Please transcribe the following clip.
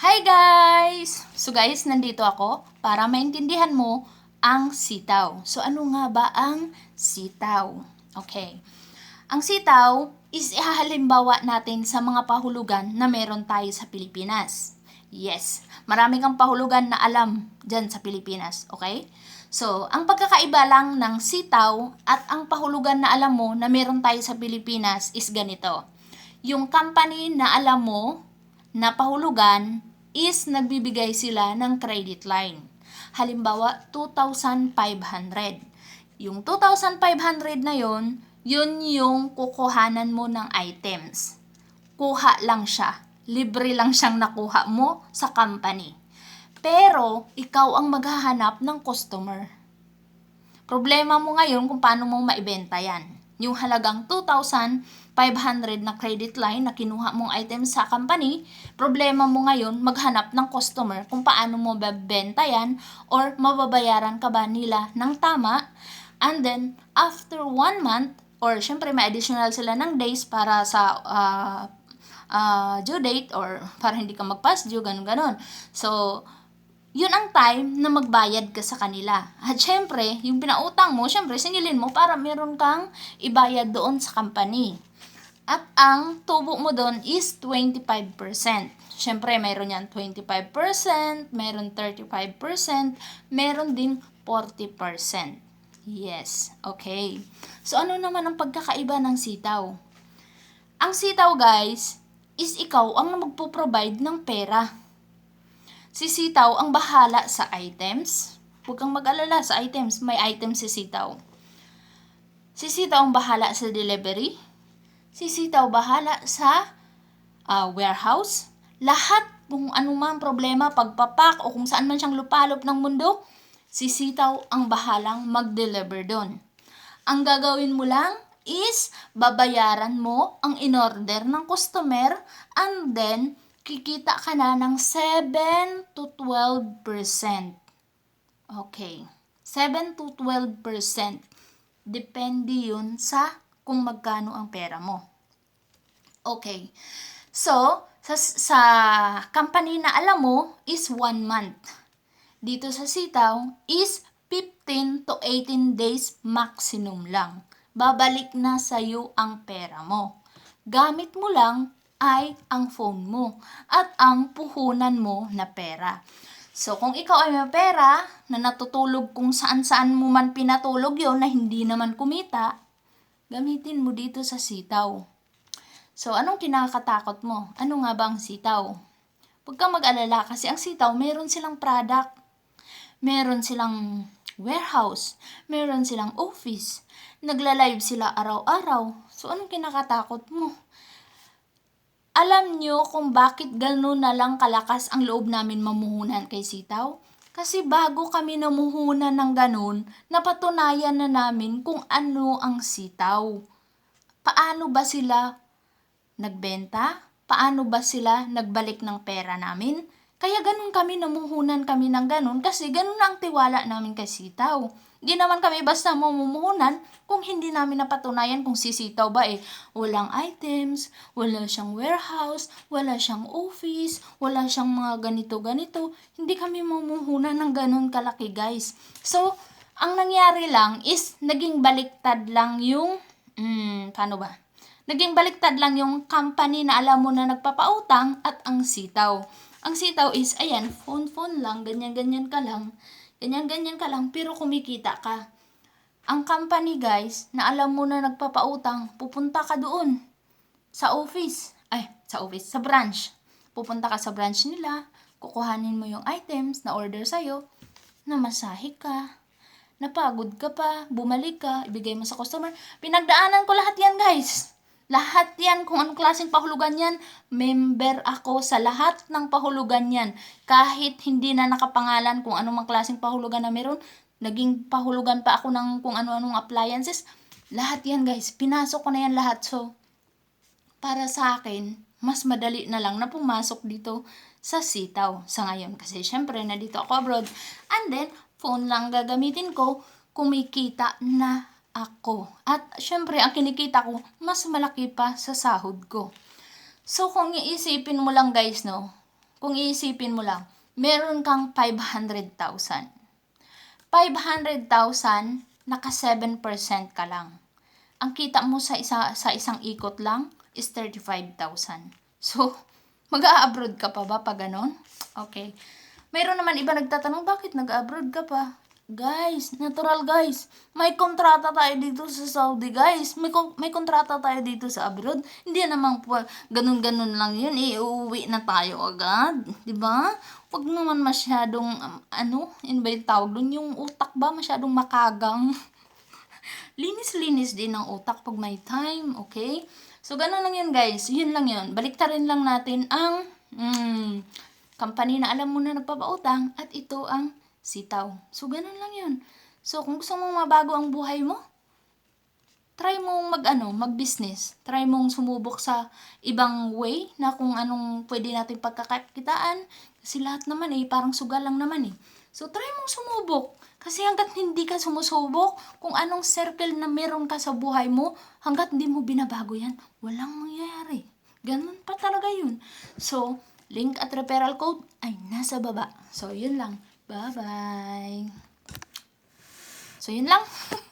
Hi guys! So guys, nandito ako para maintindihan mo ang sitaw. So ano nga ba ang sitaw? Okay. Ang sitaw is ihahalimbawa natin sa mga pahulugan na meron tayo sa Pilipinas. Yes, marami kang pahulugan na alam dyan sa Pilipinas, okay? So, ang pagkakaiba lang ng sitaw at ang pahulugan na alam mo na meron tayo sa Pilipinas is ganito. Yung company na alam mo na pahulugan is nagbibigay sila ng credit line. Halimbawa, 2,500. Yung 2,500 na yon, yun yung kukuhanan mo ng items. Kuha lang siya. Libre lang siyang nakuha mo sa company. Pero, ikaw ang maghahanap ng customer. Problema mo ngayon kung paano mo maibenta yan. Yung halagang 2,500 na credit line na kinuha mong item sa company, problema mo ngayon maghanap ng customer kung paano mo babenta yan or mababayaran ka ba nila ng tama. And then, after one month, or syempre may additional sila ng days para sa uh, uh, due date or para hindi ka mag-pass due, ganun ganon. So, yun ang time na magbayad ka sa kanila. At syempre, yung pinautang mo, syempre, singilin mo para meron kang ibayad doon sa company. At ang tubo mo doon is 25%. Syempre, mayroon yan 25%, mayroon 35%, meron din 40%. Yes, okay. So, ano naman ang pagkakaiba ng sitaw? Ang sitaw, guys, is ikaw ang magpo-provide ng pera. Si sitaw ang bahala sa items. Huwag kang mag-alala sa items. May items si sitaw. Si ang bahala sa delivery. Si sitaw bahala sa uh, warehouse. Lahat kung anumang problema, pagpapak o kung saan man siyang lupalop ng mundo, si sitaw ang bahalang mag-deliver doon. Ang gagawin mo lang is babayaran mo ang in-order ng customer and then kikita ka na ng 7 to 12%. Okay. 7 to 12%. Depende yun sa kung magkano ang pera mo. Okay. So, sa, sa company na alam mo is 1 month. Dito sa sitaw is 15 to 18 days maximum lang. Babalik na sa'yo ang pera mo. Gamit mo lang ay ang phone mo at ang puhunan mo na pera. So, kung ikaw ay may pera na natutulog kung saan-saan mo man pinatulog yon na hindi naman kumita, gamitin mo dito sa sitaw. So, anong kinakatakot mo? Ano nga ba ang sitaw? Huwag kang mag-alala kasi ang sitaw, meron silang product. Meron silang warehouse. Meron silang office. Nagla-live sila araw-araw. So, anong kinakatakot mo? Alam nyo kung bakit gano'n na lang kalakas ang loob namin mamuhunan kay Sitaw? Kasi bago kami namuhunan ng ganun, napatunayan na namin kung ano ang sitaw. Paano ba sila nagbenta? Paano ba sila nagbalik ng pera namin? Kaya ganun kami namuhunan kami ng ganun kasi ganun ang tiwala namin kay sitaw. Di naman kami basta mamumuhunan kung hindi namin napatunayan kung sisitaw ba eh. Walang items, wala siyang warehouse, wala siyang office, wala siyang mga ganito-ganito. Hindi kami mamumuhunan ng ganun kalaki guys. So, ang nangyari lang is naging baliktad lang yung, hmm, paano ba? Naging baliktad lang yung company na alam mo na nagpapautang at ang sitaw. Ang sitaw is, ayan, phone-phone lang, ganyan-ganyan ka lang ganyan-ganyan ka lang, pero kumikita ka. Ang company guys, na alam mo na nagpapautang, pupunta ka doon sa office. Ay, sa office, sa branch. Pupunta ka sa branch nila, kukuhanin mo yung items na order sa'yo, namasahe ka, napagod ka pa, bumalik ka, ibigay mo sa customer. Pinagdaanan ko lahat yan guys. Lahat yan, kung anong klaseng pahulugan yan, member ako sa lahat ng pahulugan yan. Kahit hindi na nakapangalan kung anong klaseng pahulugan na meron, naging pahulugan pa ako ng kung ano-anong appliances. Lahat yan guys, pinasok ko na yan lahat. So, para sa akin, mas madali na lang na pumasok dito sa sitaw sa ngayon. Kasi syempre, na dito ako abroad. And then, phone lang gagamitin ko, kumikita na ako. At syempre, ang kinikita ko, mas malaki pa sa sahod ko. So, kung iisipin mo lang guys, no, kung iisipin mo lang, meron kang 500,000. 500,000, naka 7% ka lang. Ang kita mo sa isa sa isang ikot lang is 35,000. So, mag-a-abroad ka pa ba pag ganon? Okay. Mayroon naman iba nagtatanong, bakit nag-abroad ka pa? Guys, natural guys. May kontrata tayo dito sa Saudi, guys. May, may kontrata tayo dito sa abroad. Hindi naman po ganun-ganun lang yun. Iuwi na tayo agad. di ba? Huwag naman masyadong, um, ano, yun ba yung tawag doon? Yung utak ba masyadong makagang? linis-linis din ang utak pag may time, okay? So, ganun lang yun, guys. Yun lang yun. Baliktarin lang natin ang mm, company na alam mo na nagpapautang at ito ang sitaw. So, ganun lang yun. So, kung gusto mong mabago ang buhay mo, try mong mag ano, mag-business. Try mong sumubok sa ibang way na kung anong pwede natin pagkakakitaan. Kasi lahat naman eh, parang sugal lang naman eh. So, try mong sumubok. Kasi hanggat hindi ka sumusubok, kung anong circle na meron ka sa buhay mo, hanggat hindi mo binabago yan, walang mangyayari. Ganun pa talaga yun. So, link at referral code ay nasa baba. So, yun lang. Bye-bye. So, yun lang.